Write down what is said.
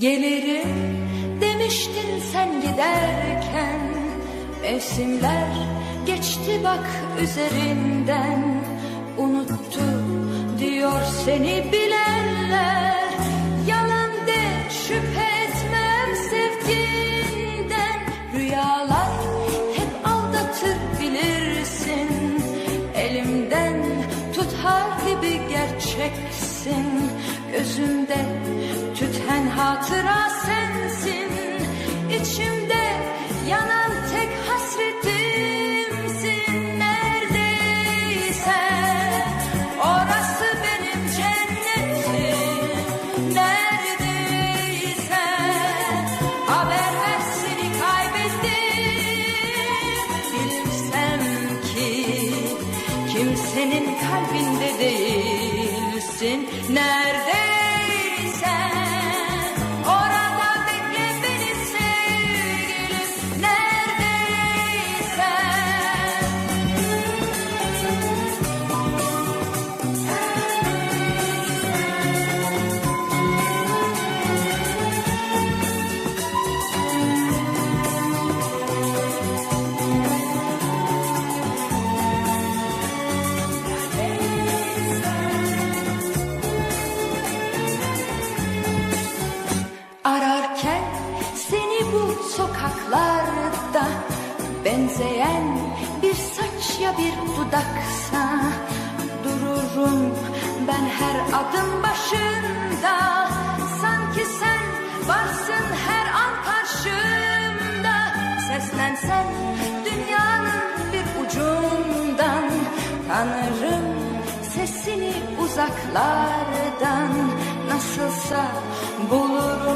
Gelirim demiştin sen giderken Mevsimler geçti bak üzerinden. Unuttu diyor seni bilenler Yalan de şüphe etmem sevdiğinden Rüyalar hep aldatır bilirsin Elimden tutar gibi gerçeksin. Gözümde tüten hatıra sensin. İçimde yanan tek hasretimsin. Neredeysen orası benim cennetim. Neredeysen haber ver seni kaybettim. Bilsem ki kimsenin kalbinde değilsin. Neredeysen Benzeyen bir saç ya bir dudaksa Dururum ben her adım başında. Sanki sen varsın her an karşımda. Seslensen dünyanın bir ucundan Tanırım sesini uzaklardan. Nasılsa bulurum